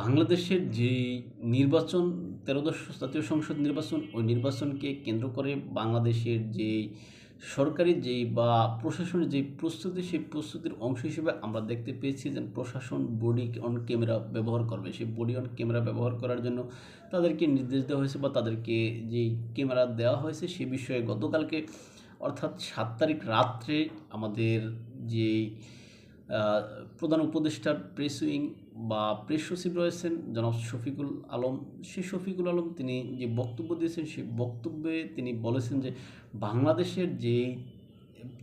বাংলাদেশের যে নির্বাচন তেরোদশ জাতীয় সংসদ নির্বাচন, ওই নির্বাচনকে কেন্দ্র করে বাংলাদেশের যে সরকারি যেই বা প্রশাসনের যে প্রস্তুতি, সেই প্রস্তুতির অংশ হিসেবে আমরা দেখতে পেয়েছি যে প্রশাসন বডি অন ক্যামেরা ব্যবহার করবে। সেই বডি অন ক্যামেরা ব্যবহার করার জন্য তাদেরকে নির্দেশ দেওয়া হয়েছে বা তাদেরকে যেই ক্যামেরা দেওয়া হয়েছে সে বিষয়ে গতকালকে, অর্থাৎ সাত তারিখ রাত্রে আমাদের যে প্রধান উপদেষ্টার প্রেস উইং বা প্রেস সচিব রয়েছেন জনাব শফিকুল আলম। সেই শফিকুল আলম তিনি যে বক্তব্য দিয়েছেন, সেই বক্তব্যে তিনি বলেছেন যে বাংলাদেশের যে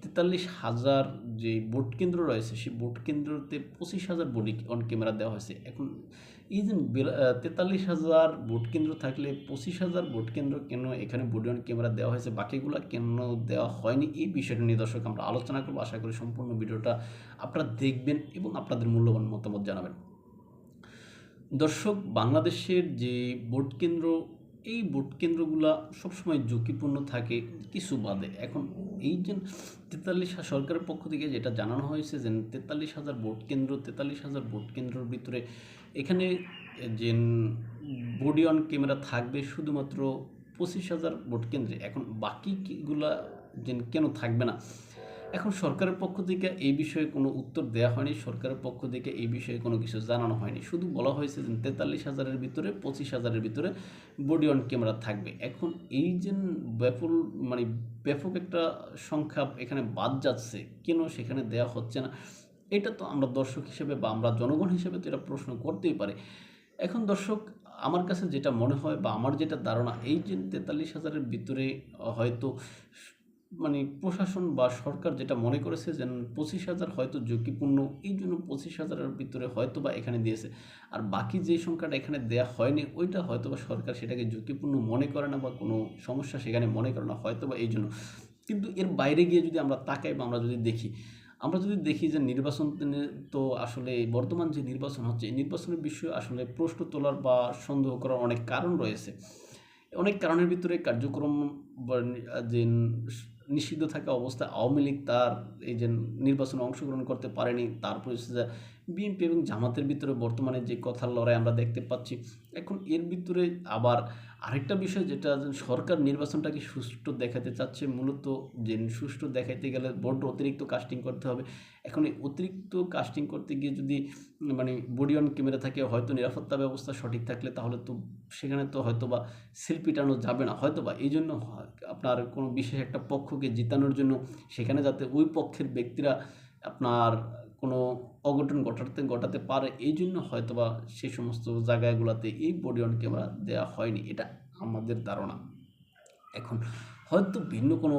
তেতাল্লিশ হাজার যে ভোট কেন্দ্র রয়েছে, সেই ভোট কেন্দ্রতে পঁচিশ হাজার বডি অন ক্যামেরা দেওয়া হয়েছে। এখন এই যে তেতাল্লিশ হাজার ভোট কেন্দ্র থাকলে পঁচিশ হাজার ভোট কেন্দ্র কেন এখানে বডি অন ক্যামেরা দেওয়া হয়েছে? বাকিগুলো কেন দেওয়া হয়নি? এই বিষয়টা নিয়ে দর্শক, আমরা আলোচনা করব। আশা করি সম্পূর্ণ ভিডিওটা আপনারা দেখবেন এবং আপনাদের মূল্যবান মতামত জানাবেন। দর্শক, বাংলাদেশের যে ভোট কেন্দ্র এই ভোট কেন্দ্রগুলা সবসময় ঝুঁকিপূর্ণ থাকে, কিছু বাদে। এখন এই যে তেতাল্লিশ সরকারের পক্ষ থেকে যেটা জানানো হয়েছে যে তেতাল্লিশ হাজার ভোট কেন্দ্র, তেতাল্লিশ হাজার ভোট কেন্দ্রের ভিতরে এখানে যে বডি অন ক্যামেরা থাকবে শুধুমাত্র পঁচিশ হাজার ভোট কেন্দ্রে। এখন বাকিগুলা যে কেন থাকবে না? এখন সরকারের পক্ষ থেকে এই বিষয়ে কোনো উত্তর দেওয়া হয়নি, সরকারের পক্ষ থেকে এই বিষয়ে কোনো কিছু জানানো হয়নি। শুধু বলা হয়েছে যে তেতাল্লিশ হাজারের ভিতরে, পঁচিশ হাজারের ভিতরে বডি অন ক্যামেরা থাকবে। এখন এই যে ব্যাপক মানে ব্যাপক একটা সংখ্যা এখানে বাদ যাচ্ছে, কেন সেখানে দেওয়া হচ্ছে না? এটা তো আমরা দর্শক হিসেবে বা আমরা জনগণ হিসেবে তো এটা প্রশ্ন করতেই পারি। এখন দর্শক, আমার কাছে যেটা মনে হয় বা আমার যেটা ধারণা, এই যে তেতাল্লিশ হাজারের ভিতরে হয়তো মানে প্রশাসন বা সরকার যেটা মনে করেছে যেন পঁচিশ হাজার হয়তো ঝুঁকিপূর্ণ, এই জন্য পঁচিশ হাজারের ভিতরে হয়তো বা এখানে দিয়েছে। আর বাকি যে সংখ্যাটা এখানে দেওয়া হয়নি, ওইটা হয়তো বা সরকার সেটাকে ঝুঁকিপূর্ণ মনে করে না বা কোনো সমস্যা সেখানে মনে করে না হয়তো বা এই জন্য। কিন্তু এর বাইরে গিয়ে যদি আমরা তাকাই বা আমরা যদি দেখি, আমরা যদি দেখি যে নির্বাচন তো আসলে বর্তমান যে নির্বাচন হচ্ছে, এই নির্বাচনের বিষয়ে আসলে প্রশ্ন তোলার বা সন্দেহ করার অনেক কারণ রয়েছে। অনেক কারণের ভিতরে কার্যক্রম যে নিষিদ্ধ থাকা অবস্থায় আওয়ামী লীগ তার এই যে নির্বাচনে অংশগ্রহণ করতে পারেনি তার পরিস্থিতি বিএনপি এবং জামাতের ভিতরে বর্তমানে যে কথার লড়াই আমরা দেখতে পাচ্ছি, এখন এর ভিতরে আবার আরেকটা বিষয় যেটা সরকার নির্বাচনটাকে সুষ্ঠু দেখাতে চাচ্ছে, মূলত যে সুষ্ঠু দেখাইতে গেলে বড্ড অতিরিক্ত কাস্টিং করতে হবে। এখন এই অতিরিক্ত কাস্টিং করতে গিয়ে যদি মানে বডি অন ক্যামেরা থাকে, হয়তো নিরাপত্তা ব্যবস্থা সঠিক থাকলে তাহলে তো সেখানে তো হয়তো বা সেল পিটানো যাবে না। হয়তো বা এই জন্য আপনার কোনো বিশেষ একটা পক্ষকে জিতানোর জন্য সেখানে যাতে ওই পক্ষের ব্যক্তিরা আপনার কোনো অঘটন ঘটাতে ঘটাতে পারে। এই জন্য হয়তো বা সেই সমস্ত জায়গাগুলোতে এই বডি অন ক্যামেরা দেওয়া হয়নি। এটা আমাদের ধারণা। এখন হয়তো ভিন্ন কোনো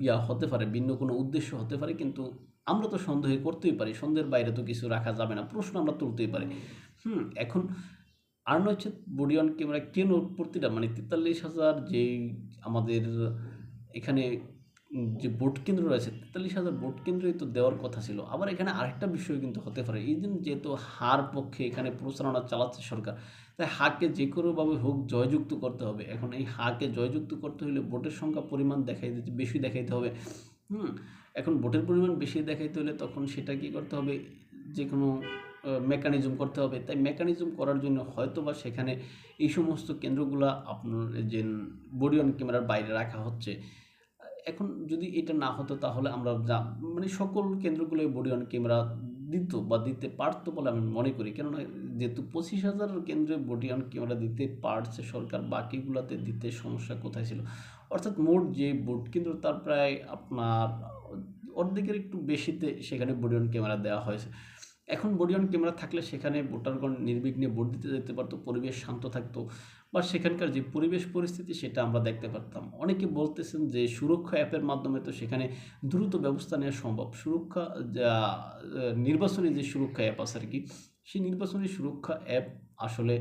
ইয়া হতে পারে, ভিন্ন কোনো উদ্দেশ্য হতে পারে, কিন্তু আমরা তো সন্দেহ করতেই পারি। সন্দেহের বাইরে তো কিছু রাখা যাবে না। প্রশ্ন আমরা তুলতেই পারি। হুম, এখন আর হচ্ছে বডি অন ক্যামেরা কেন প্রতিটা মানে তেতাল্লিশ হাজার যেই আমাদের এখানে যে ভোট কেন্দ্র রয়েছে, তেতাল্লিশ হাজার ভোট কেন্দ্রই তো দেওয়ার কথা ছিল। আবার এখানে আরেকটা বিষয় কিন্তু হতে পারে, এই দিন যেহেতু হার পক্ষে এখানে প্রচারণা চালাচ্ছে সরকার, তাই হাকে যে কোনোভাবে হোক জয়যুক্ত করতে হবে। এখন এই হাকে জয়যুক্ত করতে হলে ভোটের সংখ্যা পরিমাণ দেখাই দিতে, বেশি দেখাইতে হবে। হুম, এখন ভোটের পরিমাণ বেশি দেখাইতে হলে তখন সেটা কি করতে হবে? যে কোনো মেকানিজম করতে হবে। তাই মেকানিজম করার জন্য হয়তো বা সেখানে এই সমস্ত কেন্দ্রগুলো আপনার যে বডি ক্যামেরার বাইরে রাখা হচ্ছে। এখন যদি এটা না হতো তাহলে আমরা যা মানে সকল কেন্দ্রগুলোই বডি অন ক্যামেরা দিত বা দিতে পারতো বলে আমি মনে করি। কেননা যেহেতু পঁচিশ হাজার কেন্দ্রে বডি অন ক্যামেরা দিতে পারছে সরকার, বাকিগুলোতে দিতে সমস্যা কোথায় ছিল? অর্থাৎ মোট যে ভোট কেন্দ্র, তার প্রায় আপনার অর্ধেকের একটু বেশিতে সেখানে বডি অন ক্যামেরা দেওয়া হয়েছে। এখন বডি অন ক্যামেরা থাকলে সেখানে ভোটারগণ নির্বিঘ্নে ভোট দিতে যেতে পারতো, পরিবেশ শান্ত থাকতো বা সেখানকার যে পরিবেশ পরিস্থিতি সেটা আমরা দেখতে পারতাম। অনেকে বলতেছেন যে সুরক্ষা অ্যাপের মাধ্যমে তো সেখানে দ্রুত ব্যবস্থা নেওয়া সম্ভব। সুরক্ষা, যা নির্বাচনী যে সুরক্ষা অ্যাপ আছে আর কি সেই নির্বাচনী সুরক্ষা অ্যাপ আসলে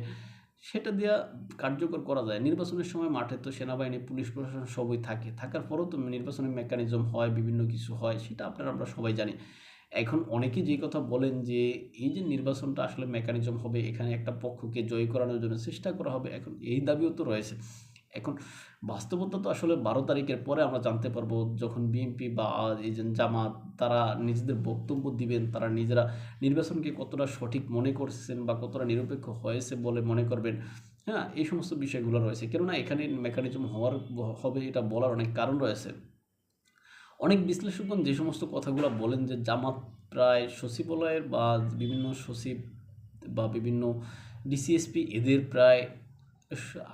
সেটা দেওয়া কার্যকর করা যায়। নির্বাচনের সময় মাঠে তো সেনাবাহিনী, পুলিশ প্রশাসন সবই থাকে। থাকার পরেও তো নির্বাচনের মেকানিজম হয়, বিভিন্ন কিছু হয়, সেটা আপনারা, আমরা সবাই জানি। এখন অনেকে যে কথা বলেন যে, এই যে নির্বাচনটা আসলে মেকানিজম হবে, এখানে একটা পক্ষকে জয় করানোর জন্য চেষ্টা করা হবে, এখন এই দাবিও তো রয়েছে। এখন বাস্তবতা তো আসলে বারো তারিখের পরে আমরা জানতে পারব, যখন বিএনপি বা এই যে জামাত, তারা নিজেদের বক্তব্য দিবেন, তারা নিজেরা নির্বাচনকে কতটা সঠিক মনে করছেন বা কতটা নিরপেক্ষ হয়েছে বলে মনে করবেন হ্যাঁ এই সমস্ত বিষয়গুলো রয়েছে। কেননা এখানে মেকানিজম হওয়ার হবে এটা বলার অনেক কারণ রয়েছে। অনেক বিশ্লেষকগণ যে সমস্ত কথাগুলো বলেন যে জামাত প্রায় সচিবালয়ের বা বিভিন্ন সচিব বা বিভিন্ন ডিসিএসপি এদের প্রায়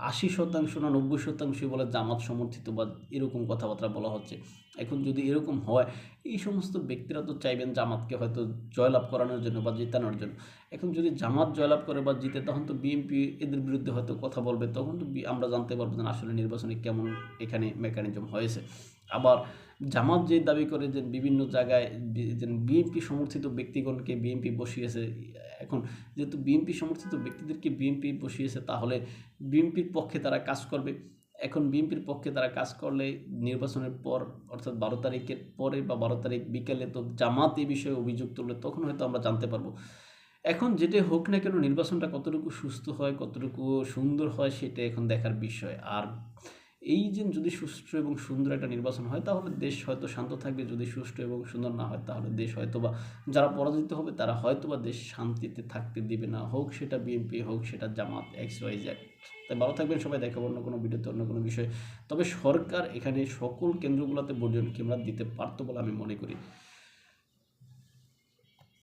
আশি শতাংশ না নব্বই শতাংশই বলে জামাত সমর্থিত বা এরকম কথাবার্তা বলা হচ্ছে। এখন যদি এরকম হয়, এই সমস্ত ব্যক্তিরা তো চাইবেন জামাতকে হয়তো জয়লাভ করানোর জন্য বা জেতানোর জন্য। এখন যদি জামাত জয়লাভ করে বা জিতে, তখন তো বিএনপি এদের বিরুদ্ধে হয়তো কথা বলবে, তখন তো আমরা জানতে পারব যে আসলে নির্বাচনে কেমন এখানে মেকানিজম হয়েছে। আবার জামাত যে দাবি করে যে বিভিন্ন জায়গায় যে বিএনপি সমর্থিত ব্যক্তিগণকে বিএনপি বসিয়েছে, এখন যেহেতু বিএনপি সমর্থিত ব্যক্তিদেরকে বিএনপি বসিয়েছে, তাহলে বিএনপির পক্ষে তারা কাজ করবে। এখন বিএনপির পক্ষে তারা কাজ করলে নির্বাচনের পর, অর্থাৎ বারো তারিখের পরে বা বারো তারিখ বিকেলে তো জামাত এই বিষয়ে অভিযোগ তুললে তখন হয়তো আমরা জানতে পারব। এখন যেটা হোক না কেন নির্বাচনটা কতটুকু সুস্থ হয়, কতটুকু সুন্দর হয়, সেটা এখন দেখার বিষয়। আর এই যে যদি সুষ্ঠু এবং সুন্দর একটা নির্বাচন হয়, তাহলে দেশ হয়তো শান্ত থাকবে। যদি সুষ্ঠু এবং সুন্দর না হয়, তাহলে দেশ হয়তো বা যারা পরাজিত হবে, তারা হয়তো বা দেশ শান্তিতে থাকতে দিবে না। হোক সেটা বিএনপি, হোক সেটা জামাত এক্স ওয়াই জ্যাক তাই ভালো থাকবেন সবাই দেখাবো অন্য কোনো ভিডিওতে অন্য কোনো বিষয়ে। তবে সরকার এখানে সকল কেন্দ্রগুলোতে বর্জন ক্যামেরা দিতে পারতো বলে আমি মনে করি।